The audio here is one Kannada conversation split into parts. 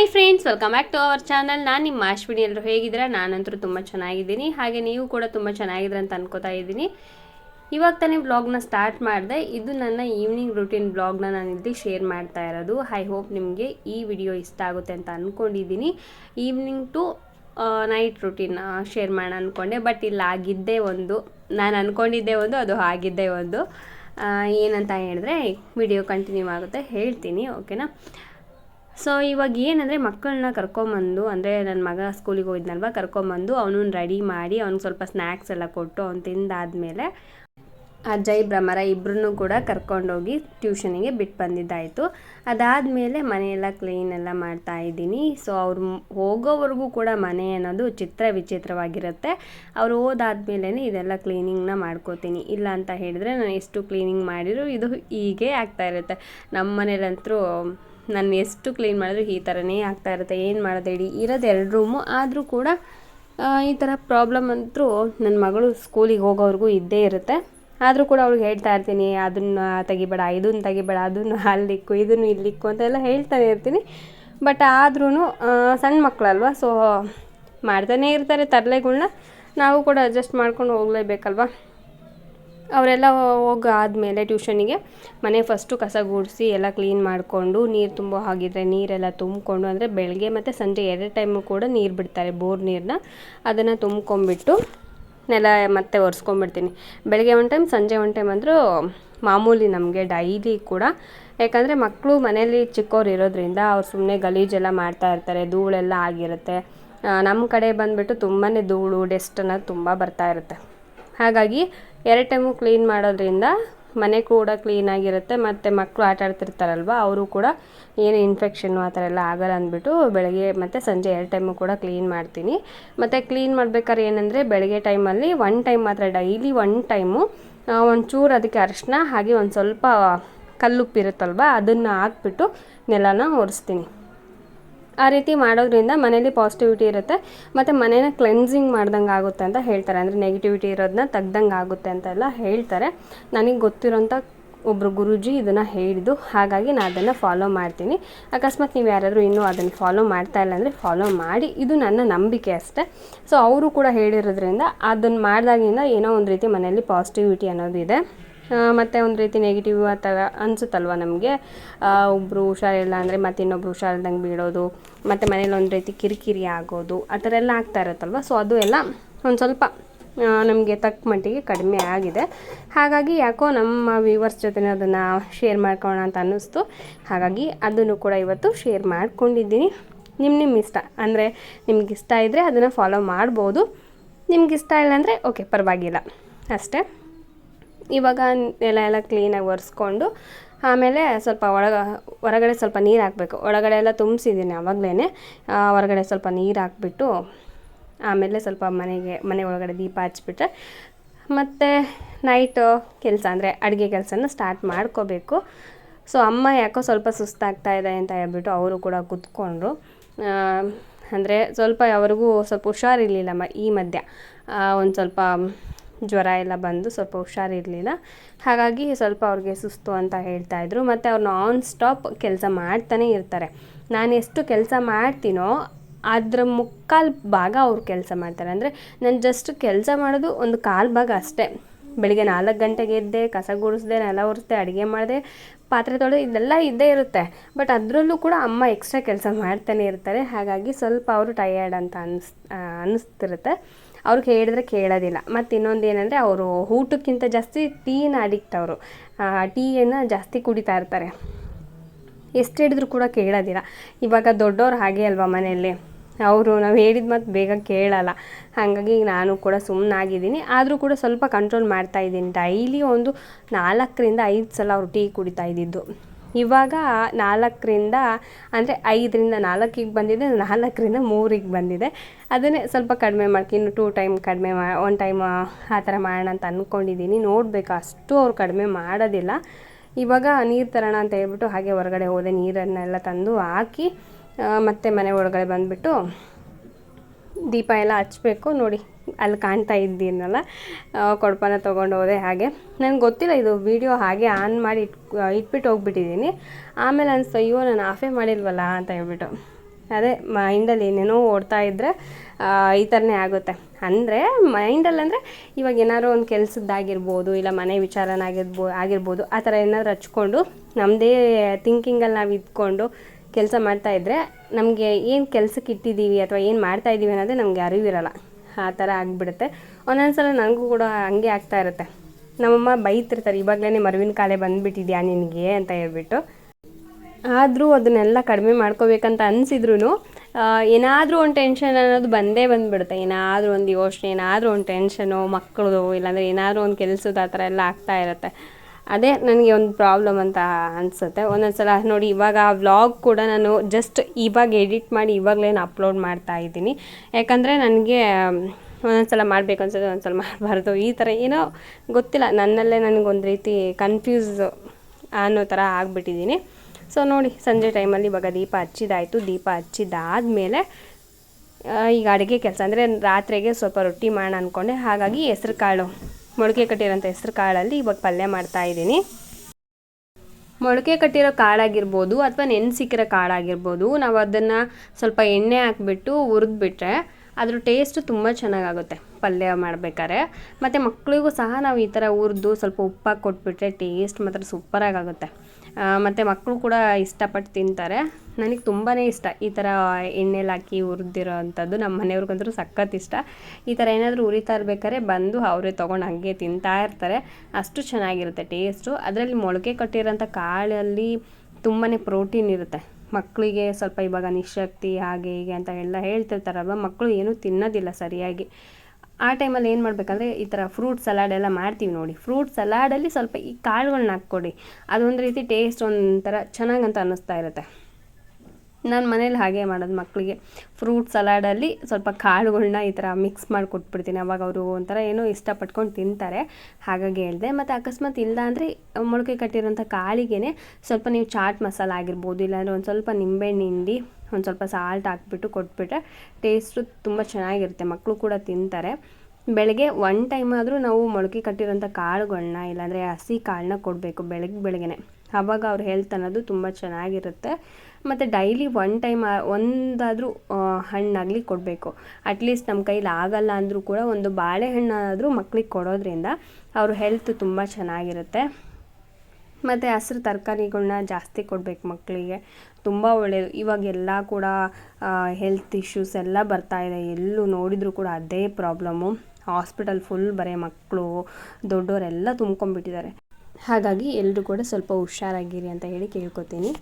Hi friends welcome back to our channel ನಾನು ನಿಮ್ಮ ಅಶ್ವಿನಿ ಎಲ್ಲರೂ ಹೇಗಿದ್ದೀರಾ? ನಾನಂತರೂ ತುಂಬ ಚೆನ್ನಾಗಿದ್ದೀನಿ. ಹಾಗೆ ನೀವು ಕೂಡ ತುಂಬ ಚೆನ್ನಾಗಿದ್ದೀರ ಅಂತ ಅನ್ಕೋತಾ ಇದ್ದೀನಿ. ಇವಾಗ ತಾನೇ ಬ್ಲಾಗ್ನ ಸ್ಟಾರ್ಟ್ ಮಾಡಿದೆ. ಇದು ನನ್ನ ಈವ್ನಿಂಗ್ ರುಟೀನ್ ಬ್ಲಾಗ್ನ ನಾನು ಇಲ್ಲಿ ಶೇರ್ ಮಾಡ್ತಾ ಇರೋದು. ಐ ಹೋಪ್ ನಿಮಗೆ ಈ ವಿಡಿಯೋ ಇಷ್ಟ ಆಗುತ್ತೆ ಅಂತ ಅಂದ್ಕೊಂಡಿದ್ದೀನಿ evening to night routine share ಮಾಡೋಣ ಅಂದ್ಕೊಂಡೆ ಬಟ್ ಇಲ್ಲಿ ಆಗಿದ್ದೇ ಒಂದು, ನಾನು ಅಂದ್ಕೊಂಡಿದ್ದೆ ಒಂದು, ಅದು ಆಗಿದ್ದೇ ಒಂದು. ಏನಂತ ಹೇಳಿದ್ರೆ ವಿಡಿಯೋ ಕಂಟಿನ್ಯೂ ಆಗುತ್ತೆ. ಹೇಳ್ತೀನಿ ಓಕೆನಾ ಸೊ ಇವಾಗ ಏನಂದರೆ ಮಕ್ಕಳನ್ನ ಕರ್ಕೊಂಬಂದು, ಅಂದರೆ ನನ್ನ ಮಗ ಸ್ಕೂಲಿಗೆ ಹೋಗಿದ್ನಲ್ವ, ಕರ್ಕೊಂಬಂದು ಅವನನ್ನ ರೆಡಿ ಮಾಡಿ ಅವ್ನಿಗೆ ಸ್ವಲ್ಪ ಸ್ನ್ಯಾಕ್ಸ್ ಎಲ್ಲ ಕೊಟ್ಟು ಅವ್ನು ತಿಂದಾದಮೇಲೆ ಅಜಯ್ ಭ್ರಮರ ಇಬ್ಬರನ್ನೂ ಕೂಡ ಕರ್ಕೊಂಡೋಗಿ ಟ್ಯೂಷನಿಗೆ ಬಿಟ್ಟು ಬಂದಿದ್ದಾಯಿತು. ಅದಾದಮೇಲೆ ಮನೆಯೆಲ್ಲ ಕ್ಲೀನ್ ಎಲ್ಲ ಮಾಡ್ತಾ ಇದ್ದೀನಿ. ಸೊ ಅವ್ರು ಹೋಗೋವರೆಗೂ ಕೂಡ ಮನೆ ಅನ್ನೋದು ಚಿತ್ರ ವಿಚಿತ್ರವಾಗಿರುತ್ತೆ. ಅವ್ರು ಹೋದಾದ್ಮೇಲೆ ಇದೆಲ್ಲ ಕ್ಲೀನಿಂಗ್ನ ಮಾಡ್ಕೋತೀನಿ. ಇಲ್ಲ ಅಂತ ಹೇಳಿದ್ರೆ ನಾನು ಎಷ್ಟು ಕ್ಲೀನಿಂಗ್ ಮಾಡಿದ್ರು ಇದು ಹೀಗೆ ಆಗ್ತಾ ಇರುತ್ತೆ. ನಮ್ಮ ಮನೇಲಂತರೂ ನಾನು ಎಷ್ಟು ಕ್ಲೀನ್ ಮಾಡಿದ್ರು ಈ ಥರನೇ ಆಗ್ತಾ ಇರುತ್ತೆ. ಏನು ಮಾಡೋದು ಹೇಳಿ? ಇರೋದು ಎರಡು ರೂಮು ಆದರೂ ಕೂಡ ಈ ಥರ ಪ್ರಾಬ್ಲಮ್ ಅಂತೂ ನನ್ನ ಮಗಳು ಸ್ಕೂಲಿಗೆ ಹೋಗೋವರೆಗೂ ಇದ್ದೇ ಇರುತ್ತೆ. ಆದರೂ ಕೂಡ ಅವ್ಳಿಗೆ ಹೇಳ್ತಾ ಇರ್ತೀನಿ, ಅದನ್ನು ತೆಗಿಬೇಡ, ಇದನ್ನು ತೆಗಿಬೇಡ, ಅದನ್ನು ಅಲ್ಲಿಕ್ಕು ಇದನ್ನು ಇಲ್ಲಿಕ್ಕು ಅಂತೆಲ್ಲ ಹೇಳ್ತಾನೆ ಇರ್ತೀನಿ. ಬಟ್ ಆದ್ರೂ ಸಣ್ಣ ಮಕ್ಕಳಲ್ವ ಸೊ ಮಾಡ್ತಾನೇ ಇರ್ತಾರೆ ತರಲೆಗಳ್ನ. ನಾವು ಕೂಡ ಅಡ್ಜಸ್ಟ್ ಮಾಡ್ಕೊಂಡು ಹೋಗಲೇಬೇಕಲ್ವ? ಅವರೆಲ್ಲ ಹೋಗಿ ಆದಮೇಲೆ ಟ್ಯೂಷನಿಗೆ ಮನೆ ಫಸ್ಟು ಕಸ ಗುಡಿಸಿ ಎಲ್ಲ ಕ್ಲೀನ್ ಮಾಡಿಕೊಂಡು ನೀರು ತುಂಬೋ ಹಾಗಿದ್ರೆ ನೀರೆಲ್ಲ ತುಂಬಿಕೊಂಡು ಅಂದರೆ ಬೆಳಗ್ಗೆ ಮತ್ತು ಸಂಜೆ ಎರಡು ಟೈಮು ಕೂಡ ನೀರು ಬಿಡ್ತಾರೆ ಬೋರ್ ನೀರನ್ನ ಅದನ್ನು ತುಂಬ್ಕೊಂಬಿಟ್ಟು ನೆಲ ಮತ್ತೆ ಒರೆಸ್ಕೊಂಬಿಡ್ತೀನಿ ಬೆಳಗ್ಗೆ ಒಂದು ಟೈಮ್ ಸಂಜೆ ಒಂದು ಟೈಮ್ ಅಂದರೂ ಮಾಮೂಲಿ ನಮಗೆ ಡೈಲಿ ಕೂಡ. ಯಾಕಂದರೆ ಮಕ್ಕಳು ಮನೇಲಿ ಚಿಕ್ಕವ್ರು ಇರೋದ್ರಿಂದ ಅವ್ರು ಸುಮ್ಮನೆ ಗಲೀಜೆಲ್ಲ ಮಾಡ್ತಾ ಇರ್ತಾರೆ, ಧೂಳೆಲ್ಲ ಆಗಿರುತ್ತೆ. ನಮ್ಮ ಕಡೆ ಬಂದುಬಿಟ್ಟು ತುಂಬಾ ಧೂಳು ಡೆಸ್ಟ್ ಅನ್ನೋದು ತುಂಬ ಬರ್ತಾ ಇರುತ್ತೆ. ಹಾಗಾಗಿ ಎರಡು ಟೈಮು ಕ್ಲೀನ್ ಮಾಡೋದ್ರಿಂದ ಮನೆ ಕೂಡ ಕ್ಲೀನಾಗಿರುತ್ತೆ ಮತ್ತು ಮಕ್ಕಳು ಆಟ ಆಡ್ತಿರ್ತಾರಲ್ವ, ಅವರು ಕೂಡ ಏನು ಇನ್ಫೆಕ್ಷನ್ನು ಆ ಥರ ಎಲ್ಲ ಆಗಲ್ಲ ಅಂದ್ಬಿಟ್ಟು ಬೆಳಗ್ಗೆ ಮತ್ತು ಸಂಜೆ ಎರಡು ಟೈಮು ಕೂಡ ಕ್ಲೀನ್ ಮಾಡ್ತೀನಿ. ಮತ್ತು ಕ್ಲೀನ್ ಮಾಡ್ಬೇಕಾದ್ರೆ ಏನಂದರೆ ಬೆಳಗ್ಗೆ ಟೈಮಲ್ಲಿ ಒನ್ ಟೈಮ್ ಮಾತ್ರ, ಡೈಲಿ ಒನ್ ಟೈಮು ಒಂಚೂರು ಅದಕ್ಕೆ ಅರಿಶಿನ ಹಾಗೆ ಒಂದು ಸ್ವಲ್ಪ ಕಲ್ಲುಪ್ಪಿರುತ್ತಲ್ವ, ಅದನ್ನು ಹಾಕ್ಬಿಟ್ಟು ನೆಲನ ಒರೆಸ್ತೀನಿ. ಆ ರೀತಿ ಮಾಡೋದ್ರಿಂದ ಮನೇಲಿ ಪಾಸಿಟಿವಿಟಿ ಇರುತ್ತೆ. ಮತ್ತು ಮನೇನ ಕ್ಲೆನ್ಸಿಂಗ್ ಮಾಡ್ದಂಗೆ ಆಗುತ್ತೆ ಅಂತ ಹೇಳ್ತಾರೆ. ಅಂದರೆ ನೆಗೆಟಿವಿಟಿ ಇರೋದನ್ನ ತೆಗ್ದಂಗೆ ಆಗುತ್ತೆ ಅಂತೆಲ್ಲ ಹೇಳ್ತಾರೆ. ನನಗೆ ಗೊತ್ತಿರೋಂಥ ಒಬ್ಬರು ಗುರೂಜಿ ಇದನ್ನು ಹೇಳಿದ್ದು. ಹಾಗಾಗಿ ನಾನು ಅದನ್ನು ಫಾಲೋ ಮಾಡ್ತೀನಿ. ಅಕಸ್ಮಾತ್ ನೀವು ಯಾರಾದರೂ ಇನ್ನೂ ಅದನ್ನು ಫಾಲೋ ಮಾಡ್ತಾ ಇಲ್ಲ ಅಂದರೆ ಫಾಲೋ ಮಾಡಿ. ಇದು ನನ್ನ ನಂಬಿಕೆ ಅಷ್ಟೇ. ಸೊ ಅವರು ಕೂಡ ಹೇಳಿರೋದ್ರಿಂದ ಅದನ್ನು ಮಾಡಿದಾಗಿಂದ ಏನೋ ಒಂದು ರೀತಿ ಮನೆಯಲ್ಲಿ ಪಾಸಿಟಿವಿಟಿ ಅನ್ನೋದು ಇದೆ. ಮತ್ತು ಒಂದು ರೀತಿ ನೆಗೆಟಿವ್ ಆ ಥರ ಅನಿಸುತ್ತಲ್ವ ನಮಗೆ? ಒಬ್ಬರು ಹುಷಾರಿಲ್ಲ ಅಂದರೆ ಮತ್ತೆ ಇನ್ನೊಬ್ರು ಹುಷಾರಿಲ್ದಂಗೆ ಬೀಳೋದು, ಮತ್ತು ಮನೇಲಿ ಒಂದು ರೀತಿ ಕಿರಿಕಿರಿ ಆಗೋದು, ಆ ಥರ ಎಲ್ಲ ಆಗ್ತಾ ಇರುತ್ತಲ್ವ? ಸೊ ಅದು ಎಲ್ಲ ಒಂದು ಸ್ವಲ್ಪ ನಮಗೆ ತಕ್ಕ ಮಟ್ಟಿಗೆ ಕಡಿಮೆ ಆಗಿದೆ. ಹಾಗಾಗಿ ಯಾಕೋ ನಮ್ಮ ವ್ಯೂವರ್ಸ್ ಜೊತೆ ಅದನ್ನು ಶೇರ್ ಮಾಡ್ಕೊಳ್ಳೋಣ ಅಂತ ಅನ್ನಿಸ್ತು. ಹಾಗಾಗಿ ಅದನ್ನು ಕೂಡ ಇವತ್ತು ಶೇರ್ ಮಾಡ್ಕೊಂಡಿದ್ದೀನಿ. ನಿಮ್ಮ ನಿಮ್ಮ ಇಷ್ಟ. ಅಂದರೆ ನಿಮ್ಗೆ ಇಷ್ಟ ಇದ್ದರೆ ಅದನ್ನು ಫಾಲೋ ಮಾಡ್ಬೋದು. ನಿಮ್ಗೆ ಇಷ್ಟ ಇಲ್ಲ ಅಂದರೆ ಓಕೆ ಪರವಾಗಿಲ್ಲ. ಅಷ್ಟೇ. ಇವಾಗ ನೆಲ ಎಲ್ಲ ಕ್ಲೀನಾಗಿ ಒರೆಸ್ಕೊಂಡು ಆಮೇಲೆ ಸ್ವಲ್ಪ ಒಳಗ, ಹೊರಗಡೆ ಸ್ವಲ್ಪ ನೀರು ಹಾಕಬೇಕು. ಒಳಗಡೆ ಎಲ್ಲ ತುಂಬಿಸಿದ್ದೀನಿ ಆವಾಗಲೇ ಹೊರಗಡೆ ಸ್ವಲ್ಪ ನೀರು ಹಾಕ್ಬಿಟ್ಟು ಆಮೇಲೆ ಸ್ವಲ್ಪ ಮನೆಗೆ, ಮನೆ ಒಳಗಡೆ ದೀಪ ಹಚ್ಬಿಟ್ರೆ ಮತ್ತು ನೈಟು ಕೆಲಸ ಅಂದರೆ ಅಡುಗೆ ಕೆಲಸನ ಸ್ಟಾರ್ಟ್ ಮಾಡ್ಕೋಬೇಕು. ಸೊ ಅಮ್ಮ ಯಾಕೋ ಸ್ವಲ್ಪ ಸುಸ್ತಾಗ್ತಾ ಇದೆ ಅಂತ ಹೇಳ್ಬಿಟ್ಟು ಅವರು ಕೂಡ ಕೂತ್ಕೊಂಡ್ರು. ಅಂದರೆ ಸ್ವಲ್ಪ ಅವ್ರಿಗೂ ಸ್ವಲ್ಪ ಹುಷಾರಿರಲಿಲ್ಲ ಮ, ಈ ಮಧ್ಯ. ಒಂದು ಸ್ವಲ್ಪ ಜ್ವರ ಎಲ್ಲ ಬಂದು ಸ್ವಲ್ಪ ಹುಷಾರಿರಲಿಲ್ಲ. ಹಾಗಾಗಿ ಸ್ವಲ್ಪ ಅವ್ರಿಗೆ ಸುಸ್ತು ಅಂತ ಹೇಳ್ತಾ ಇದ್ರು. ಮತ್ತು ಅವ್ರು ನಾನ್ ಸ್ಟಾಪ್ ಕೆಲಸ ಮಾಡ್ತಾನೆ ಇರ್ತಾರೆ. ನಾನು ಎಷ್ಟು ಕೆಲಸ ಮಾಡ್ತೀನೋ ಅದ್ರ ಮುಕ್ಕಾಲು ಭಾಗ ಅವ್ರು ಕೆಲಸ ಮಾಡ್ತಾರೆ. ಅಂದರೆ ನಾನು ಜಸ್ಟ್ ಕೆಲಸ ಮಾಡೋದು ಒಂದು ಕಾಲು ಭಾಗ ಅಷ್ಟೇ. ಬೆಳಿಗ್ಗೆ ನಾಲ್ಕು ಗಂಟೆಗೆ ಎದ್ದೆ, ಕಸ ಗುಡಿಸ್ದೆ, ನೆಲ ಒರೆಸ್ದೆ, ಅಡುಗೆ ಮಾಡಿದೆ, ಪಾತ್ರೆ ತೊಳೆದು ಇದೆಲ್ಲ ಇದ್ದೇ ಇರುತ್ತೆ. ಬಟ್ ಅದರಲ್ಲೂ ಕೂಡ ಅಮ್ಮ ಎಕ್ಸ್ಟ್ರಾ ಕೆಲಸ ಮಾಡ್ತಾನೆ ಇರ್ತಾರೆ. ಹಾಗಾಗಿ ಸ್ವಲ್ಪ ಅವರು ಟಯರ್ಡ್ ಅಂತ ಅನಿಸ್ ಅನ್ನಿಸ್ತಿರುತ್ತೆ ಅವ್ರಿಗೆ ಹೇಳಿದ್ರೆ ಕೇಳೋದಿಲ್ಲ. ಮತ್ತು ಇನ್ನೊಂದು ಏನಂದರೆ ಅವರು ಊಟಕ್ಕಿಂತ ಜಾಸ್ತಿ ಟೀನ ಅಡಿಕ್ಟ್ ಅವರು. ಟೀಯನ್ನು ಜಾಸ್ತಿ ಕುಡಿತಾ ಇರ್ತಾರೆ. ಎಷ್ಟು ಹೇಳಿದ್ರು ಕೂಡ ಕೇಳೋದಿಲ್ಲ. ಇವಾಗ ದೊಡ್ಡವ್ರು ಹಾಗೆ ಅಲ್ವಾ ಮನೆಯಲ್ಲಿ? ಅವರು ನಾವು ಹೇಳಿದ ಮತ್ತು ಬೇಗ ಕೇಳಲ್ಲ. ಹಾಗಾಗಿ ನಾನು ಕೂಡ ಸುಮ್ಮನಾಗಿದ್ದೀನಿ ಆದರೂ ಕೂಡ ಸ್ವಲ್ಪ ಕಂಟ್ರೋಲ್ ಮಾಡ್ತಾ ಇದ್ದೀನಿ. ಡೈಲಿ ಒಂದು ನಾಲ್ಕರಿಂದ ಐದು ಸಲ ಅವರು ಟೀ ಕುಡಿತಾ ಇದ್ದಿದ್ದು. ಇವಾಗ ನಾಲ್ಕರಿಂದ, ಅಂದರೆ ಐದರಿಂದ ನಾಲ್ಕಿಗೆ ಬಂದಿದೆ, ನಾಲ್ಕರಿಂದ ಮೂರಿಗೆ ಬಂದಿದೆ. ಅದನ್ನೇ ಸ್ವಲ್ಪ ಕಡಿಮೆ ಮಾಡ್ಕೊ, ಇನ್ನು ಟೂ ಟೈಮ್ ಕಡಿಮೆ ಮಾ ಒನ್ ಟೈಮ್ ಆ ಥರ ಮಾಡೋಣ ಅಂತ ಅಂದ್ಕೊಂಡಿದ್ದೀನಿ ನೋಡಬೇಕು, ಅಷ್ಟು ಅವ್ರು ಕಡಿಮೆ ಮಾಡೋದಿಲ್ಲ. ಇವಾಗ ನೀರು ತರೋಣ ಅಂತ ಹೇಳ್ಬಿಟ್ಟು ಹಾಗೆ ಹೊರಗಡೆ ಹೋದೆ, ನೀರನ್ನೆಲ್ಲ ತಂದು ಹಾಕಿ ಮತ್ತೆ ಮನೆ ಒಳಗಡೆ ಬಂದುಬಿಟ್ಟು ದೀಪ ಎಲ್ಲ ಹಚ್ಚಬೇಕು ನೋಡಿ. ಅಲ್ಲಿ ಕಾಣ್ತಾ ಇದ್ದೀನಲ್ಲ ಕೊಡಪಾನ ತೊಗೊಂಡು ಹೋದೆ ಹಾಗೆ. ನನಗೆ ಗೊತ್ತಿಲ್ಲ ಇದು ವಿಡಿಯೋ ಹಾಗೆ ಆನ್ ಮಾಡಿ ಇಟ್ ಇಟ್ಬಿಟ್ಟು ಹೋಗ್ಬಿಟ್ಟಿದ್ದೀನಿ ಆಮೇಲೆ ಅನಿಸ್ತು, ಅಯ್ಯೋ, ನಾನು ಆಫೇ ಮಾಡಿಲ್ವಲ್ಲ? ಅಂತ ಹೇಳ್ಬಿಟ್ಟು. ಅದೇ ಮೈಂಡಲ್ಲಿ ಏನೇನೋ ಓಡ್ತಾ ಇದ್ದರೆ ಈ ಥರನೇ ಆಗುತ್ತೆ. ಅಂದರೆ ಮೈಂಡಲ್ಲಿ ಅಂದರೆ ಇವಾಗ ಏನಾದ್ರು ಒಂದು ಕೆಲಸದ್ದಾಗಿರ್ಬೋದು, ಇಲ್ಲ ಮನೆ ವಿಚಾರನಾಗಿರ್ಬೋ ಆಗಿರ್ಬೋದು, ಆ ಥರ ಏನಾದ್ರು ಹಚ್ಕೊಂಡು ನಮ್ಮದೇ ಥಿಂಕಿಂಗಲ್ಲಿ ನಾವು ಇದ್ಕೊಂಡು ಕೆಲಸ ಮಾಡ್ತಾಯಿದ್ರೆ ನಮಗೆ ಏನು ಕೆಲಸಕ್ಕೆ ಇಟ್ಟಿದ್ದೀವಿ ಅಥವಾ ಏನು ಮಾಡ್ತಾಯಿದ್ದೀವಿ ಅನ್ನೋದೇ ನಮಗೆ ಅರಿವಿರಲ್ಲ. ಆ ಥರ ಆಗಿಬಿಡುತ್ತೆ. ಒಂದೊಂದು ಸಲ ನನಗೂ ಕೂಡ ಹಂಗೆ ಆಗ್ತಾ ಇರುತ್ತೆ. ನಮ್ಮಮ್ಮ ಬೈತಿರ್ತಾರೆ, ಇವಾಗಲೇ ಮರುವಿನ ಕಾಲೇ ಬಂದುಬಿಟ್ಟಿದ್ಯಾ ನಿನಗೆ? ಅಂತ ಹೇಳ್ಬಿಟ್ಟು. ಆದರೂ ಅದನ್ನೆಲ್ಲ ಕಡಿಮೆ ಮಾಡ್ಕೋಬೇಕಂತ ಅನಿಸಿದ್ರು ಏನಾದರೂ ಒಂದು ಟೆನ್ಷನ್ ಅನ್ನೋದು ಬಂದೇ ಬಂದುಬಿಡುತ್ತೆ. ಏನಾದರೂ ಒಂದು ಯೋಚನೆ, ಏನಾದರೂ ಒಂದು ಟೆನ್ಷನು ಮಕ್ಕಳದು ಇಲ್ಲಾಂದರೆ ಏನಾದರೂ ಒಂದು ಕೆಲಸದ ಆ ಥರ ಎಲ್ಲ ಆಗ್ತಾ ಇರುತ್ತೆ. ಅದೇ ನನಗೆ ಒಂದು ಪ್ರಾಬ್ಲಮ್ ಅಂತ ಅನಿಸುತ್ತೆ. ಒಂದೊಂದು ಸಲ ನೋಡಿ, ಇವಾಗ ಆ ವ್ಲಾಗ್ ಕೂಡ ನಾನು ಜಸ್ಟ್ ಇವಾಗ ಎಡಿಟ್ ಮಾಡಿ ಇವಾಗಲೇ ಅಪ್ಲೋಡ್ ಮಾಡ್ತಾ ಇದ್ದೀನಿ. ಯಾಕಂದರೆ ನನಗೆ ಒಂದೊಂದು ಸಲ ಮಾಡಬೇಕು ಅನ್ಸುತ್ತೆ, ಒಂದೊಂದ್ಸಲ ಸಲ ಮಾಡಬಾರ್ದು. ಈ ಥರ ಏನೋ ಗೊತ್ತಿಲ್ಲ, ನನ್ನಲ್ಲೇ ನನಗೊಂದು ರೀತಿ ಕನ್ಫ್ಯೂಸ್ ಅನ್ನೋ ಥರ ಆಗಿಬಿಟ್ಟಿದ್ದೀನಿ. ಸೊ ನೋಡಿ, ಸಂಜೆ ಟೈಮಲ್ಲಿ ಇವಾಗ ದೀಪ ಹಚ್ಚಿದಾಯಿತು. ದೀಪ ಹಚ್ಚಿದಾದಮೇಲೆ ಈಗ ಅಡುಗೆ ಕೆಲಸ ಅಂದರೆ ರಾತ್ರಿಗೆ ಸ್ವಲ್ಪ ರೊಟ್ಟಿ ಮಾಡೋಣ ಅಂದ್ಕೊಂಡೆ ಹಾಗಾಗಿ ಹೆಸ್ರು ಕಾಳು ಮೊಳಕೆ ಕಟ್ಟಿರೋಂಥ ಹೆಸ್ರು ಕಾಳಲ್ಲಿ ಇವಾಗ ಪಲ್ಯ ಮಾಡ್ತಾ ಇದ್ದೀನಿ. ಮೊಳಕೆ ಕಟ್ಟಿರೋ ಕಾಳಾಗಿರ್ಬೋದು ಅಥವಾ ನೆನೆಸಿಕ್ಕಿರೋ ಕಾಳಾಗಿರ್ಬೋದು ನಾವು ಅದನ್ನು ಸ್ವಲ್ಪ ಎಣ್ಣೆ ಹಾಕ್ಬಿಟ್ಟು ಹುರಿದ್ಬಿಟ್ರೆ ಅದ್ರ ಟೇಸ್ಟ್ ತುಂಬ ಚೆನ್ನಾಗಾಗುತ್ತೆ ಪಲ್ಯ ಮಾಡ್ಬೇಕಾದ್ರೆ. ಮತ್ತು ಮಕ್ಕಳಿಗೂ ಸಹ ನಾವು ಈ ಥರ ಹುರಿದು ಸ್ವಲ್ಪ ಉಪ್ಪಾಗಿ ಕೊಟ್ಬಿಟ್ರೆ ಟೇಸ್ಟ್ ಮಾತ್ರ ಸೂಪರಾಗುತ್ತೆ ಮತ್ತು ಮಕ್ಕಳು ಕೂಡ ಇಷ್ಟಪಟ್ಟು ತಿಂತಾರೆ. ನನಗೆ ತುಂಬಾ ಇಷ್ಟ ಈ ಥರ ಎಣ್ಣೆಲಿ ಹಾಕಿ ಹುರಿದಿರೋ ಅಂಥದ್ದು. ನಮ್ಮ ಮನೆಯವ್ರಿಗಂತೂ ಸಖತ್ ಇಷ್ಟ. ಈ ಥರ ಏನಾದರೂ ಉರಿತಾ ಇರಬೇಕಾದ್ರೆ ಬಂದು ಅವರೇ ತೊಗೊಂಡು ಹಾಗೆ ತಿಂತಾ ಇರ್ತಾರೆ. ಅಷ್ಟು ಚೆನ್ನಾಗಿರುತ್ತೆ ಟೇಸ್ಟು. ಅದರಲ್ಲಿ ಮೊಳಕೆ ಕಟ್ಟಿರೋಂಥ ಕಾಳಲ್ಲಿ ತುಂಬಾ ಪ್ರೋಟೀನ್ ಇರುತ್ತೆ. ಮಕ್ಕಳಿಗೆ ಸ್ವಲ್ಪ ಇವಾಗ ನಿಶಕ್ತಿ ಹಾಗೆ ಹೀಗೆ ಅಂತ ಎಲ್ಲ ಹೇಳ್ತಿರ್ತಾರಲ್ವ ಮಕ್ಕಳು ಏನೂ ತಿನ್ನೋದಿಲ್ಲ ಸರಿಯಾಗಿ. ಆ ಟೈಮಲ್ಲಿ ಏನು ಮಾಡಬೇಕಂದ್ರೆ ಈ ಥರ ಫ್ರೂಟ್ ಸಲಾಡ್ ಎಲ್ಲ ಮಾಡ್ತೀವಿ ನೋಡಿ. ಫ್ರೂಟ್ ಸಲಾಡಲ್ಲಿ ಸ್ವಲ್ಪ ಈ ಕಾಳುಗಳನ್ನ ಹಾಕ್ಕೊಡಿ. ಅದೊಂದು ರೀತಿ ಟೇಸ್ಟ್ ಒಂಥರ ಚೆನ್ನಾಗಂತ ಅನ್ನಿಸ್ತಾ ಇರುತ್ತೆ. ನಾನು ಮನೇಲಿ ಹಾಗೆ ಮಾಡೋದು ಮಕ್ಕಳಿಗೆ ಫ್ರೂಟ್ ಸಲಾಡಲ್ಲಿ ಸ್ವಲ್ಪ ಕಾಳುಗಳನ್ನ ಈ ಥರ ಮಿಕ್ಸ್ ಮಾಡಿ ಕೊಟ್ಬಿಡ್ತೀನಿ. ಅವಾಗ ಅವರು ಒಂಥರ ಏನೋ ಇಷ್ಟಪಟ್ಕೊಂಡು ತಿಂತಾರೆ. ಹಾಗಾಗಿ ಹೇಳಿದೆ. ಮತ್ತು ಅಕಸ್ಮಾತ್ ಇಲ್ಲ ಅಂದರೆ ಮೊಳಕೆ ಕಟ್ಟಿರೋಂಥ ಕಾಳಿಗೆ ಸ್ವಲ್ಪ ನೀವು ಚಾಟ್ ಮಸಾಲ ಆಗಿರ್ಬೋದು, ಇಲ್ಲಾಂದರೆ ಒಂದು ಸ್ವಲ್ಪ ನಿಂಬೆಹಣ್ಣು, ಹಿಂಡಿ ಒಂದು ಸ್ವಲ್ಪ ಸಾಲ್ಟ್ ಹಾಕ್ಬಿಟ್ಟು ಕೊಟ್ಬಿಟ್ರೆ ಟೇಸ್ಟು ತುಂಬ ಚೆನ್ನಾಗಿರುತ್ತೆ. ಮಕ್ಕಳು ಕೂಡ ತಿಂತಾರೆ. ಬೆಳಗ್ಗೆ ಒನ್ ಟೈಮ್ ಆದರೂ ನಾವು ಮೊಳಕೆ ಕಟ್ಟಿರೋಂಥ ಕಾಳುಗಳನ್ನ ಇಲ್ಲಾಂದರೆ ಹಸಿ ಕಾಳನ್ನ ಕೊಡಬೇಕು ಬೆಳಗ್ಗೆ ಬೆಳಗ್ಗೆನೆ. ಆವಾಗ ಅವ್ರ ಹೆಲ್ತ್ ಅನ್ನೋದು ತುಂಬ ಚೆನ್ನಾಗಿರುತ್ತೆ. ಮತ್ತು ಡೈಲಿ ಒನ್ ಟೈಮ್ ಒಂದಾದರೂ ಹಣ್ಣಾಗಲಿ ಕೊಡಬೇಕು. ಅಟ್ಲೀಸ್ಟ್ ನಮ್ಮ ಕೈಲಿ ಆಗಲ್ಲ ಅಂದರೂ ಕೂಡ ಒಂದು ಬಾಳೆಹಣ್ಣಾದರೂ ಮಕ್ಕಳಿಗೆ ಕೊಡೋದ್ರಿಂದ ಅವ್ರ ಹೆಲ್ತ್ ತುಂಬ ಚೆನ್ನಾಗಿರುತ್ತೆ. ಮತ್ತು ಹಸಿರು ತರಕಾರಿಗಳ್ನ ಜಾಸ್ತಿ ಕೊಡಬೇಕು ಮಕ್ಕಳಿಗೆ ತುಂಬ ಒಳ್ಳೆಯದು ಇವಾಗೆಲ್ಲ ಕೂಡ ಹೆಲ್ತ್ ಇಶ್ಯೂಸ್ ಎಲ್ಲ ಬರ್ತಾ ಇದೆ. ಎಲ್ಲೂ ನೋಡಿದರೂ ಕೂಡ ಅದೇ ಪ್ರಾಬ್ಲಮ್ಮು ಹಾಸ್ಪಿಟಲ್ ಫುಲ್ ಬರೀ ಮಕ್ಕಳು ದೊಡ್ಡವರೆಲ್ಲ ತುಂಬ್ಕೊಂಡ್ಬಿಟ್ಟಿದ್ದಾರೆ. ಹಾಗಾಗಿ ಎಲ್ಲರೂ ಕೂಡ ಸ್ವಲ್ಪ ಹುಷಾರಾಗಿರಿ ಅಂತ ಹೇಳಿ ಕೇಳ್ಕೊತೀನಿ.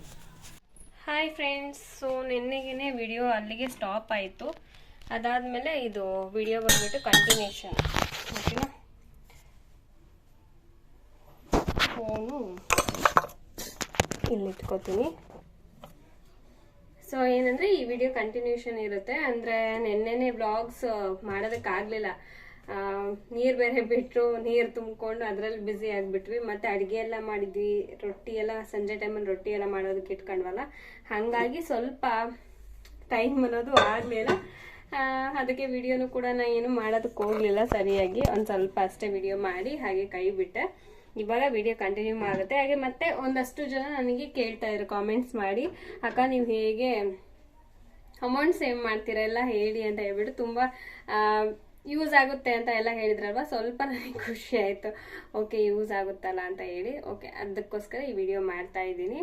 ಹಾಯ್ ಫ್ರೆಂಡ್ಸ್ ಸೊ ನಿನ್ನೆಗೇ ವಿಡಿಯೋ ಅಲ್ಲಿಗೆ ಸ್ಟಾಪ್ ಆಯಿತು. ಅದಾದಮೇಲೆ ಇದು ವಿಡಿಯೋ ಬಂದ್ಬಿಟ್ಟು ಕಂಟಿನ್ಯೂಷನ್ ಓಕೆನಾ ಫೋನು ಇಲ್ಲಿ ಇಟ್ಕೋತೀನಿ ಸೊ ಏನಂದ್ರೆ ಈ ವಿಡಿಯೋ ಕಂಟಿನ್ಯೂಷನ್ ಇರುತ್ತೆ. ಅಂದ್ರೆ ನಿನ್ನೆನೆ ಬ್ಲಾಗ್ಸ್ ಮಾಡೋದಕ್ಕಾಗ್ಲಿಲ್ಲ. ನೀರು ಬೇರೆ ಬಿಟ್ಟರು ನೀರು ತುಂಬಿಕೊಂಡು ಅದರಲ್ಲಿ ಬ್ಯುಸಿ ಆಗಿಬಿಟ್ವಿ. ಮತ್ತೆ ಅಡುಗೆ ಎಲ್ಲ ಮಾಡಿದ್ವಿ. ರೊಟ್ಟಿ ಎಲ್ಲ, ಸಂಜೆ ಟೈಮಲ್ಲಿ ರೊಟ್ಟಿ ಎಲ್ಲ ಮಾಡೋದಕ್ಕೆ ಇಟ್ಕೊಂಡ್ವಲ್ಲ. ಹಾಗಾಗಿ ಸ್ವಲ್ಪ ಟೈಮ್ ಅನ್ನೋದು ಆಗಲಿಲ್ಲ. ಅದಕ್ಕೆ ವಿಡಿಯೋನು ಕೂಡ ನಾ ಏನು ಮಾಡೋದಕ್ಕೆ ಹೋಗಲಿಲ್ಲ ಸರಿಯಾಗಿ. ಒಂದು ಸ್ವಲ್ಪ ಅಷ್ಟೇ ವಿಡಿಯೋ ಮಾಡಿ, ಹಾಗೆ ಕೈ ಬಿಟ್ಟೆ. ಇವಾಗ ವಿಡಿಯೋ ಕಂಟಿನ್ಯೂ ಆಗುತ್ತೆ ಹಾಗೆ ಮತ್ತೆ ಒಂದಷ್ಟು ಜನ ನನಗೆ ಕೇಳ್ತಾ ಇದ್ರು ಕಾಮೆಂಟ್ಸ್ ಮಾಡಿ. ಅಕ್ಕ, ನೀವು ಹೇಗೆ ಅಮೌಂಟ್ ಸೇವ್ ಮಾಡ್ತೀರಾ? ಎಲ್ಲ ಹೇಳಿ ಅಂತ ಹೇಳ್ಬಿಟ್ಟು ತುಂಬ ಯೂಸ್ ಆಗುತ್ತೆ ಅಂತ ಎಲ್ಲ ಹೇಳಿದ್ರಲ್ವ? ಸ್ವಲ್ಪ ನನಗೆ ಖುಷಿ ಆಯಿತು. ಓಕೆ ಯೂಸ್ ಆಗುತ್ತಲ್ಲ ಅಂತ ಹೇಳಿ. ಓಕೆ ಅದಕ್ಕೋಸ್ಕರ ಈ ವಿಡಿಯೋ ಮಾಡ್ತಾ ಇದ್ದೀನಿ.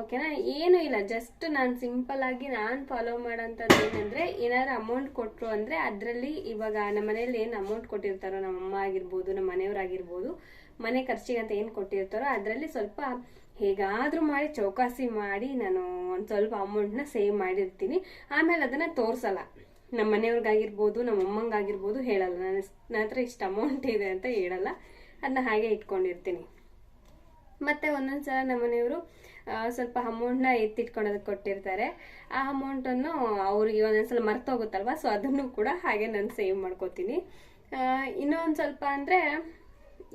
ಓಕೆನಾ ಏನೂ ಇಲ್ಲ ಜಸ್ಟ್ ನಾನು ಸಿಂಪಲ್ ಆಗಿ ನಾನು ಫಾಲೋ ಮಾಡೋಂಥದ್ದು ಏನಂದರೆ, ಏನಾದ್ರು ಅಮೌಂಟ್ ಕೊಟ್ಟರು ಅಂದರೆ ಅದರಲ್ಲಿ ಇವಾಗ ನಮ್ಮ ಮನೇಲಿ ಏನು ಅಮೌಂಟ್ ಕೊಟ್ಟಿರ್ತಾರೋ, ನಮ್ಮ ಅಮ್ಮ ಆಗಿರ್ಬೋದು, ನಮ್ಮ ಮನೆಯವರಾಗಿರ್ಬೋದು ಮನೆ ಖರ್ಚಿಗೆ ಅಂತ ಏನು ಕೊಟ್ಟಿರ್ತಾರೋ ಅದರಲ್ಲಿ ಸ್ವಲ್ಪ ಹೇಗಾದರೂ ಮಾಡಿ ಚೌಕಾಸಿ ಮಾಡಿ ನಾನು ಒಂದು ಸ್ವಲ್ಪ ಅಮೌಂಟ್ನ ಸೇವ್ ಮಾಡಿರ್ತೀನಿ. ಆಮೇಲೆ ಅದನ್ನು ತೋರಿಸಲ್ಲ. ನಮ್ಮ ಮನೆಯವ್ರಿಗಾಗಿರ್ಬೋದು ನಮ್ಮ ಅಮ್ಮಂಗಾಗಿರ್ಬೋದು ಹೇಳಲ್ಲ. ನನ್ನ ನನ್ನ ಹತ್ರ ಇಷ್ಟು ಅಮೌಂಟ್ ಇದೆ ಅಂತ ಹೇಳಲ್ಲ. ಅದನ್ನ ಹಾಗೆ ಇಟ್ಕೊಂಡಿರ್ತೀನಿ. ಮತ್ತೆ ಒಂದೊಂದ್ಸಲ ನಮ್ಮ ಮನೆಯವರು ಸ್ವಲ್ಪ ಅಮೌಂಟ್ನ ಎತ್ತಿಟ್ಕೊಳೋದಕ್ಕೆ ಕೊಟ್ಟಿರ್ತಾರೆ. ಆ ಅಮೌಂಟನ್ನು ಅವ್ರಿಗೆ ಒಂದೊಂದ್ಸಲ ಮರ್ತೋಗುತ್ತಲ್ವ? ಸೊ ಅದನ್ನು ಕೂಡ ಹಾಗೆ ನಾನು ಸೇವ್ ಮಾಡ್ಕೋತೀನಿ. ಇನ್ನೊಂದು ಸ್ವಲ್ಪ ಅಂದರೆ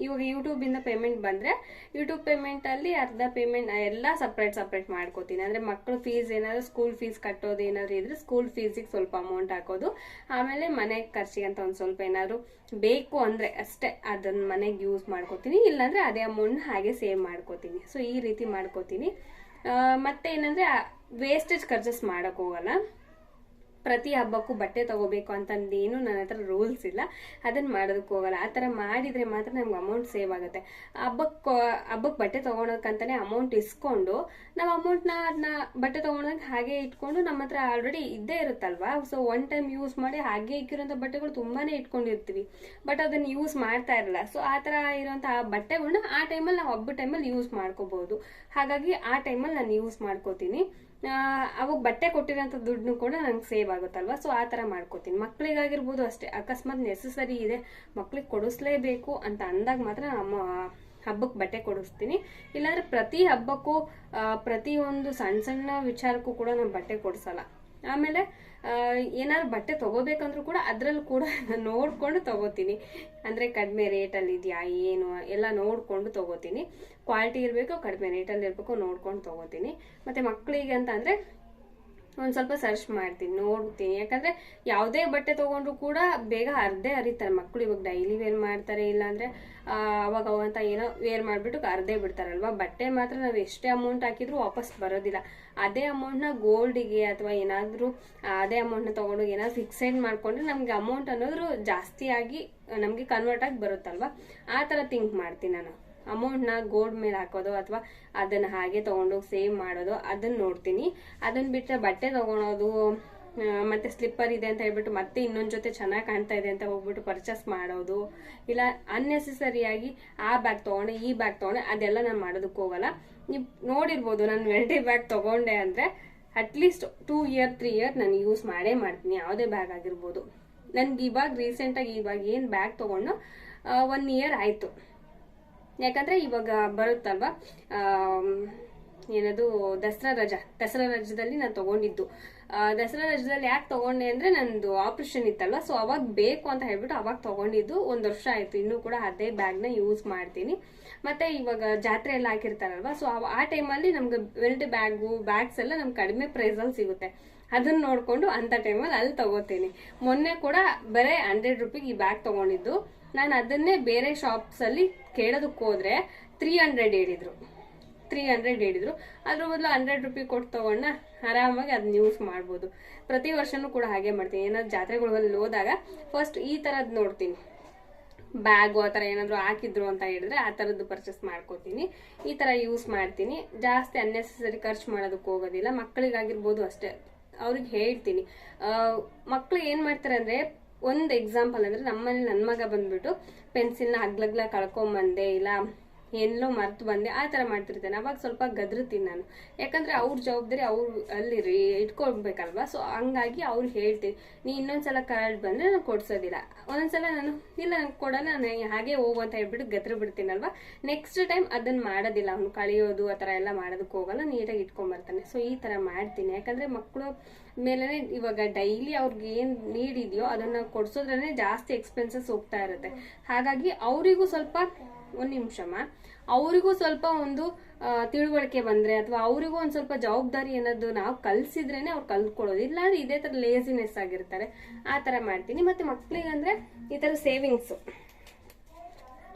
ಇವಾಗ ಯೂಟ್ಯೂಬಿಂದ ಪೇಮೆಂಟ್ ಬಂದರೆ ಯೂಟ್ಯೂಬ್ ಪೇಮೆಂಟಲ್ಲಿ ಅರ್ಧ ಪೇಮೆಂಟ್ ಎಲ್ಲ ಸಪ್ರೇಟ್ ಸಪ್ರೇಟ್ ಮಾಡ್ಕೋತೀನಿ. ಅಂದರೆ ಮಕ್ಕಳು ಫೀಸ್ ಏನಾದರೂ ಸ್ಕೂಲ್ ಫೀಸ್ ಕಟ್ಟೋದು ಏನಾದರೂ ಇದ್ರೆ ಸ್ಕೂಲ್ ಫೀಸಿಗೆ ಸ್ವಲ್ಪ ಅಮೌಂಟ್ ಹಾಕೋದು. ಆಮೇಲೆ ಮನೆ ಖರ್ಚಿಗೆ ಅಂತ ಒಂದು ಸ್ವಲ್ಪ ಏನಾದರೂ ಬೇಕು ಅಂದರೆ ಅಷ್ಟೇ ಅದನ್ನ ಮನೆಗೆ ಯೂಸ್ ಮಾಡ್ಕೋತೀನಿ. ಇಲ್ಲಾಂದರೆ ಅದೇ ಅಮೌಂಟ್ ಹಾಗೆ ಸೇವ್ ಮಾಡ್ಕೋತೀನಿ. ಸೊ ಈ ರೀತಿ ಮಾಡ್ಕೋತೀನಿ. ಮತ್ತೆ ಏನಂದ್ರೆ ವೇಸ್ಟೇಜ್ ಖರ್ಚಸ್ ಮಾಡಕ್ ಹೋಗಲ್ಲ ಪ್ರತಿ ಹಬ್ಬಕ್ಕೂ ಬಟ್ಟೆ ತಗೋಬೇಕು ಅಂತಂದೇನು ನನ್ನ ಹತ್ರ ರೂಲ್ಸ್ ಇಲ್ಲ. ಅದನ್ನ ಮಾಡೋದಕ್ಕೆ ಹೋಗಲ್ಲ. ಆ ಥರ ಮಾಡಿದ್ರೆ ಮಾತ್ರ ನಮ್ಗೆ ಅಮೌಂಟ್ ಸೇವ್ ಆಗುತ್ತೆ. ಹಬ್ಬಕ್ಕೆ ಹಬ್ಬಕ್ಕೆ ಬಟ್ಟೆ ತಗೊಳಕ್ಕಂತಾನೆ ಅಮೌಂಟ್ ಇಸ್ಕೊಂಡು, ನಾವು ಅಮೌಂಟ್ನ ಅದನ್ನ ಬಟ್ಟೆ ತೊಗೊಳೋದಕ್ಕೆ ಹಾಗೆ ಇಟ್ಕೊಂಡು ನಮ್ಮ ಹತ್ರ ಆಲ್ರೆಡಿ ಇದ್ದೇ ಇರುತ್ತಲ್ವಾ? ಸೊ ಒನ್ ಟೈಮ್ ಯೂಸ್ ಮಾಡಿ ಹಾಗೆ ಇಕ್ಕಿರೋಂಥ ಬಟ್ಟೆಗಳು ತುಂಬಾ ಇಟ್ಕೊಂಡಿರ್ತೀವಿ. ಬಟ್ ಅದನ್ನ ಯೂಸ್ ಮಾಡ್ತಾ ಇರಲ್ಲ. ಸೊ ಆ ಥರ ಇರೋಂಥ ಬಟ್ಟೆಗಳನ್ನ ಆ ಟೈಮಲ್ಲಿ ನಾವು ಹಬ್ಬದ ಟೈಮಲ್ಲಿ ಯೂಸ್ ಮಾಡ್ಕೋಬೋದು. ಹಾಗಾಗಿ ಆ ಟೈಮಲ್ಲಿ ನಾನು ಯೂಸ್ ಮಾಡ್ಕೋತೀನಿ. ಅವಾಗ ಬಟ್ಟೆ ಕೊಟ್ಟಿರೋಂಥ ದುಡ್ಡು ಕೂಡ ನಂಗೆ ಸೇವ್ ಆಗುತ್ತಲ್ವ? ಸೊ ಆ ಥರ ಮಾಡ್ಕೋತೀನಿ. ಮಕ್ಕಳಿಗಾಗಿರ್ಬೋದು ಅಷ್ಟೇ. ಅಕಸ್ಮಾತ್ ನೆಸಸರಿ ಇದೆ, ಮಕ್ಳಿಗೆ ಕೊಡಿಸ್ಲೇಬೇಕು ಅಂತ ಅಂದಾಗ ಮಾತ್ರ ನಮ್ಮ ಹಬ್ಬಕ್ಕೆ ಬಟ್ಟೆ ಕೊಡಿಸ್ತೀನಿ. ಇಲ್ಲಾಂದರೆ ಪ್ರತಿ ಹಬ್ಬಕ್ಕೂ ಪ್ರತಿಯೊಂದು ಸಣ್ಣ ಸಣ್ಣ ವಿಚಾರಕ್ಕೂ ಕೂಡ ನಾನು ಬಟ್ಟೆ ಕೊಡಿಸಲ್ಲ. ಆಮೇಲೆ ಏನಾದ್ರು ಬಟ್ಟೆ ತಗೋಬೇಕಂದ್ರೂ ಕೂಡ ಅದ್ರಲ್ಲಿ ಕೂಡ ನಾನು ನೋಡ್ಕೊಂಡು ತಗೋತೀನಿ. ಅಂದ್ರೆ ಕಡಿಮೆ ರೇಟಲ್ಲಿ ಇದೆಯಾ, ಏನು, ಎಲ್ಲ ನೋಡ್ಕೊಂಡು ತಗೋತೀನಿ. ಕ್ವಾಲಿಟಿ ಇರಬೇಕು, ಕಡಿಮೆ ರೇಟಲ್ಲಿ ಇರಬೇಕು, ನೋಡ್ಕೊಂಡು ತಗೋತೀನಿ. ಮತ್ತೆ ಮಕ್ಕಳಿಗೆ ಅಂತ ಅಂದರೆ ಒಂದು ಸ್ವಲ್ಪ ಸರ್ಚ್ ಮಾಡ್ತೀನಿ, ನೋಡ್ತೀನಿ. ಯಾಕಂದ್ರೆ ಯಾವುದೇ ಬಟ್ಟೆ ತಗೊಂಡ್ರು ಕೂಡ ಬೇಗ ಅರ್ಧೇ ಅರಿತಾರೆ ಮಕ್ಕಳು ಇವಾಗ ಡೈಲಿ ವೇರ್ ಮಾಡ್ತಾರೆ ಇಲ್ಲಾಂದರೆ ಅವಾಗ ಅವಂತ ಏನೋ ವೇರ್ ಮಾಡ್ಬಿಟ್ಟು ಅರ್ಧೇ ಬಿಡ್ತಾರಲ್ವ? ಬಟ್ಟೆ ಮಾತ್ರ ನಾವು ಎಷ್ಟೇ ಅಮೌಂಟ್ ಹಾಕಿದ್ರು ವಾಪಸ್ ಬರೋದಿಲ್ಲ. ಅದೇ ಅಮೌಂಟ್ನ ಗೋಲ್ಡಿಗೆ ಅಥವಾ ಏನಾದರೂ ಅದೇ ಅಮೌಂಟ್ನ ತಗೊಂಡು ಏನಾದ್ರು ಫಿಕ್ಸೆಡ್ ಮಾಡ್ಕೊಂಡ್ರೆ ನಮಗೆ ಅಮೌಂಟ್ ಅನ್ನೋದು ಜಾಸ್ತಿಯಾಗಿ ನಮಗೆ ಕನ್ವರ್ಟ್ ಆಗಿ ಬರುತ್ತಲ್ವಾ? ಆ ಥರ ಥಿಂಕ್ ಮಾಡ್ತೀನಿ ನಾನು. ಅಮೌಂಟ್ನ ಗೋಲ್ಡ್ ಮೇಲೆ ಹಾಕೋದು ಅಥವಾ ಅದನ್ನ ಹಾಗೆ ತೊಗೊಂಡೋಗಿ ಸೇವ್ ಮಾಡೋದು, ಅದನ್ನ ನೋಡ್ತೀನಿ. ಅದನ್ನ ಬಿಟ್ಟರೆ ಬಟ್ಟೆ ತಗೊಳೋದು ಮತ್ತೆ ಸ್ಲಿಪ್ಪರ್ ಇದೆ ಅಂತ ಹೇಳ್ಬಿಟ್ಟು ಮತ್ತೆ ಇನ್ನೊಂದು ಜೊತೆ ಚೆನ್ನಾಗಿ ಕಾಣ್ತಾ ಇದೆ ಅಂತ ಹೋಗ್ಬಿಟ್ಟು ಪರ್ಚೇಸ್ ಮಾಡೋದು, ಇಲ್ಲ ಅನ್ನೆಸೆಸರಿಯಾಗಿ ಆ ಬ್ಯಾಗ್ ತಗೊಂಡೆ, ಈ ಬ್ಯಾಗ್ ತಗೊಂಡೆ, ಅದೆಲ್ಲ ನಾನು ಮಾಡೋದಕ್ಕೆ ಹೋಗಲ್ಲ. ನೀವು ನೋಡಿರ್ಬೋದು, ನಾನು ವೆರೈಟಿ ಬ್ಯಾಗ್ ತಗೊಂಡೆ ಅಂದರೆ at least two year three year ನಾನು ಯೂಸ್ ಮಾಡೇ ಮಾಡ್ತೀನಿ, ಯಾವುದೇ ಬ್ಯಾಗ್ ಆಗಿರ್ಬೋದು. ನನಗೆ ಇವಾಗ ರೀಸೆಂಟಾಗಿ ಇವಾಗ ಏನು ಬ್ಯಾಗ್ ತೊಗೊಂಡು ಒನ್ ಇಯರ್ ಆಯಿತು. ಯಾಕಂದರೆ ಇವಾಗ ಬರುತ್ತಲ್ವಾ ಏನದು, ದಸರಾ ರಜಾ, ದಸರಾ ರಜದಲ್ಲಿ ನಾನು ತಗೊಂಡಿದ್ದು. ದಸರಾ ರಜದಲ್ಲಿ ಯಾಕೆ ತಗೊಂಡೆ ಅಂದ್ರೆ ನಂದು ಆಪರೇಷನ್ ಇತ್ತಲ್ವ ಸೊ ಅವಾಗ ಬೇಕು ಅಂತ ಹೇಳ್ಬಿಟ್ಟು ಅವಾಗ ತಗೊಂಡಿದ್ದು ಒಂದು ವರ್ಷ ಆಯ್ತು. ಇನ್ನೂ ಕೂಡ ಅದೇ ಬ್ಯಾಗ್ನ ಯೂಸ್ ಮಾಡ್ತೀನಿ. ಮತ್ತೆ ಇವಾಗ ಜಾತ್ರೆ ಎಲ್ಲ ಹಾಕಿರ್ತಾರಲ್ವ ಸೊ ಆ ಟೈಮಲ್ಲಿ ನಮ್ಗೆ ವೆಲ್ಟ್ ಬ್ಯಾಗು ಬ್ಯಾಗ್ಸ್ ಎಲ್ಲ ನಮ್ಗೆ ಕಡಿಮೆ ಪ್ರೈಸಲ್ಲಿ ಸಿಗುತ್ತೆ. ಅದನ್ನ ನೋಡ್ಕೊಂಡು ಅಂತ ಟೈಮಲ್ಲಿ ಅಲ್ಲಿ ತಗೋತೀನಿ. ಮೊನ್ನೆ ಕೂಡ ಬರೀ ಹಂಡ್ರೆಡ್ ರುಪಿಗೆ ಈ ಬ್ಯಾಗ್ ತಗೊಂಡಿದ್ದು. ನಾನು ಅದನ್ನೇ ಬೇರೆ ಶಾಪ್ಸ್ ಅಲ್ಲಿ ಕೇಳೋದಕ್ಕೆ ಹೋದ್ರೆ ತ್ರೀ ಹಂಡ್ರೆಡ್ ಹೇಳಿದ್ರು. ತ್ರೀ ಹಂಡ್ರೆಡ್ ಹೇಳಿದ್ರು. ಅದ್ರ ಬದಲು ಹಂಡ್ರೆಡ್ ರುಪಿ ಕೊಟ್ಟು ತಗೊಂಡ ಆರಾಮಾಗಿ ಅದನ್ನ ಯೂಸ್ ಮಾಡ್ಬೋದು. ಪ್ರತಿ ವರ್ಷನೂ ಕೂಡ ಹಾಗೆ ಮಾಡ್ತೀನಿ. ಏನಾದ್ರು ಜಾತ್ರೆಗಳಲ್ಲಿ ಹೋದಾಗ ಫಸ್ಟ್ ಈ ಥರದ್ದು ನೋಡ್ತೀನಿ. ಬ್ಯಾಗು ಆ ಥರ ಏನಾದರೂ ಹಾಕಿದ್ರು ಅಂತ ಹೇಳಿದ್ರೆ ಆ ಥರದ್ದು ಪರ್ಚೇಸ್ ಮಾಡ್ಕೋತೀನಿ. ಈ ಥರ ಯೂಸ್ ಮಾಡ್ತೀನಿ. ಜಾಸ್ತಿ ಅನ್ನೆಸೆಸರಿ ಖರ್ಚು ಮಾಡೋದಕ್ಕೆ ಹೋಗೋದಿಲ್ಲ. ಮಕ್ಕಳಿಗಾಗಿರ್ಬೋದು ಅಷ್ಟೇ. ಅವ್ರಿಗೆ ಹೇಳ್ತೀನಿ. ಮಕ್ಕಳು ಏನು ಮಾಡ್ತಾರೆ ಅಂದರೆ ಒಂದು ಎಕ್ಸಾಂಪಲ್ ಅಂದರೆ ನಮ್ಮನೇಲಿ ನನ್ನ ಮಗ ಬಂದ್ಬಿಟ್ಟು ಪೆನ್ಸಿಲ್ನ ಹಗ್ಲಗ್ಲ ಕಳ್ಕೊಂಬಂದೆ, ಇಲ್ಲ ಎಲ್ಲೋ ಮರ್ತು ಬಂದೆ. ಆ ಥರ ಮಾಡ್ತಿರ್ತೇನೆ. ಅವಾಗ ಸ್ವಲ್ಪ ಗದ್ರತೀನಿ ನಾನು. ಯಾಕಂದರೆ ಅವ್ರ ಜವಾಬ್ದಾರಿ ಅವ್ರು ಅಲ್ಲಿ ರೀ ಇಟ್ಕೊಳ್ಬೇಕಲ್ವ? ಸೊ ಹಂಗಾಗಿ ಅವ್ರು ಹೇಳ್ತೀನಿ. ನೀ ಇನ್ನೊಂದ್ಸಲ ಕಾರ್ಡ್ ಬಂದರೆ ನಾನು ಕೊಡ್ಸೋದಿಲ್ಲ. ಒಂದೊಂದ್ಸಲ ನಾನು, ಇಲ್ಲ, ನಂಗೆ ಕೊಡಲ್ಲ, ನಾನು ಹಾಗೆ ಹೋಗು ಅಂತ ಹೇಳ್ಬಿಟ್ಟು ಗದ್ರ ಬಿಡ್ತೀನಲ್ವಾ? ನೆಕ್ಸ್ಟ್ ಟೈಮ್ ಅದನ್ನ ಮಾಡೋದಿಲ್ಲ. ಅವ್ನು ಕಳಿಯೋದು, ಆ ಥರ ಎಲ್ಲ ಮಾಡೋದಕ್ಕೆ ಹೋಗಲ್ಲ. ನೀಟಾಗಿ ಇಟ್ಕೊಂಬರ್ತಾನೆ. ಸೊ ಈ ಥರ ಮಾಡ್ತೀನಿ. ಯಾಕಂದರೆ ಮಕ್ಕಳು ಮೇಲೆ ಇವಾಗ ಡೈಲಿ ಅವ್ರಿಗೆ ಏನು ನೀಡಿದೆಯೋ ಅದನ್ನ ಕೊಡ್ಸೋದ್ರೇ ಜಾಸ್ತಿ ಎಕ್ಸ್ಪೆನ್ಸಸ್ ಹೋಗ್ತಾ ಇರುತ್ತೆ. ಹಾಗಾಗಿ ಅವರಿಗೂ ಸ್ವಲ್ಪ, ಒಂದು ನಿಮಿಷಮ್ಮ ಅವರಿಗೂ ಸ್ವಲ್ಪ ಒಂದು ತಿಳುವಳಿಕೆ ಬಂದ್ರೆ ಅಥವಾ ಅವರಿಗೂ ಒಂದು ಸ್ವಲ್ಪ ಜವಾಬ್ದಾರಿ ಅನ್ನೋದು ನಾವು ಕಲ್ಸಿದ್ರೇನೆ ಅವ್ರು ಕಲ್ತ್ಕೊಳ್ಳೋದು. ಇಲ್ಲಾಂದ್ರೆ ಇದೇ ಥರ ಲೇಸಿನೆಸ್ ಆಗಿರ್ತಾರೆ. ಆ ಥರ ಮಾಡ್ತೀನಿ. ಮತ್ತೆ ಮಕ್ಳಿಗಂದ್ರೆ ಈ ಥರ ಸೇವಿಂಗ್ಸ್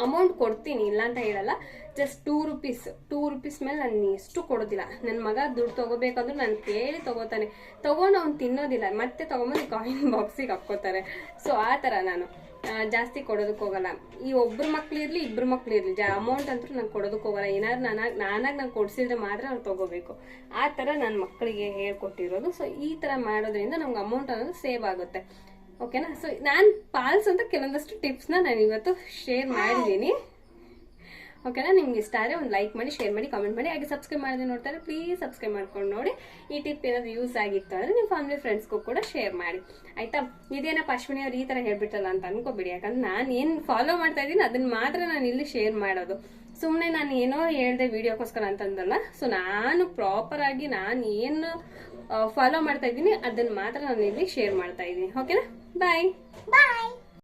ಅಮೌಂಟ್ ಕೊಡ್ತೀನಿ ಇಲ್ಲ ಅಂತ ಹೇಳಲ್ಲ. Just two rupees two rupees ಮೇಲೆ ನಾನು ಎಷ್ಟು ಕೊಡೋದಿಲ್ಲ. ನನ್ನ ಮಗ ದುಡ್ಡು ತಗೋಬೇಕಂದ್ರೆ ನಾನು ಕೇಳಿ ತಗೋತಾನೆ. ತಗೊಂಡು ಅವ್ನು ತಿನ್ನೋದಿಲ್ಲ. ಮತ್ತೆ ತಗೊಂಬಂದು ಕಾಯಿನ್ ಬಾಕ್ಸಿಗೆ ಹಾಕ್ಕೋತಾರೆ. ಸೊ ಆ ಥರ ನಾನು. ಜಾಸ್ತಿ ಕೊಡೋದಕ್ಕೆ ಹೋಗಲ್ಲ. ಈ ಒಬ್ರು ಮಕ್ಳು ಇರ್ಲಿ, ಇಬ್ರು ಮಕ್ಳು ಇರಲಿ, ಜಾ ಅಮೌಂಟ್ ಅಂತೂ ನಾನು ಕೊಡೋದಕ್ಕೆ ಹೋಗಲ್ಲ. ಏನಾದ್ರು ನಾನಾಗಿ ನಾನಾಗಿ ನಾನು ಕೊಡಿಸಿದ್ರೆ ಮಾತ್ರ ಅವ್ರು ತಗೋಬೇಕು. ಆ ಥರ ನನ್ನ ಮಕ್ಕಳಿಗೆ ಹೇಳ್ಕೊಟ್ಟಿರೋದು. ಸೊ ಈ ಥರ ಮಾಡೋದ್ರಿಂದ ನಮ್ಗೆ ಅಮೌಂಟ್ ಅನ್ನೋದು ಸೇವ್ ಆಗುತ್ತೆ. ಓಕೆನಾ ಸೊ ನಾನು ಪಾಲ್ಸ್ ಅಂತ ಕೆಲವೊಂದಷ್ಟು ಟಿಪ್ಸ್ನ ನಾನು ಇವತ್ತು ಶೇರ್ ಮಾಡಿದ್ದೀನಿ. ಓಕೆನಾ? ನಿಮ್ಗೆ ಇಷ್ಟ ಆದರೆ ಒಂದು ಲೈಕ್ ಮಾಡಿ ಶೇರ್ ಮಾಡಿ ಕಾಮೆಂಟ್ ಮಾಡಿ, ಹಾಗೆ ಸಬ್ಸ್ಕ್ರೈಬ್ ಮಾಡಿದ್ರೆ ನೋಡ್ತಾರೆ ಪ್ಲೀಸ್ ಸಬ್ಸ್ಕ್ರೈಬ್ ಮಾಡ್ಕೊಂಡು ನೋಡಿ. ಈ ಟಿಪ್ ಏನಾದರೂ ಯೂಸ್ ಆಗಿತ್ತು ಅಂದರೆ ನಿಮ್ಮ ಫ್ಯಾಮಿಲಿ ಫ್ರೆಂಡ್ಸ್ಗೂ ಕೂಡ ಶೇರ್ ಮಾಡಿ. ಆಯಿತಾ? ಇದೇನಪ್ಪ ಅಶ್ವಿನಿ ಅವ್ರು ಈ ಥರ ಹೇಳ್ಬಿಟ್ಟಲ್ಲ ಅಂತ ಅನ್ಕೋಬೇಡಿ. ಯಾಕಂದ್ರೆ ನಾನು ಏನು ಫಾಲೋ ಮಾಡ್ತಾ ಇದ್ದೀನಿ, ಅದನ್ನು ಮಾತ್ರ ನಾನು ಇಲ್ಲಿ ಶೇರ್ ಮಾಡೋದು. ಸುಮ್ಮನೆ ನಾನು ಏನೋ ಹೇಳಿದೆ ವಿಡಿಯೋಕ್ಕೋಸ್ಕರ ಅಂತಂದಲ್ಲ ಸೊ ನಾನು ಪ್ರಾಪರ್ ಆಗಿ ನಾನು ಏನು ಫಾಲೋ ಮಾಡ್ತಾ ಇದ್ದೀನಿ, ಅದನ್ನು ಮಾತ್ರ ನಾನು ಇಲ್ಲಿ ಶೇರ್ ಮಾಡ್ತಾ ಇದ್ದೀನಿ. ಓಕೆನಾ? ಬಾಯ್ Bye.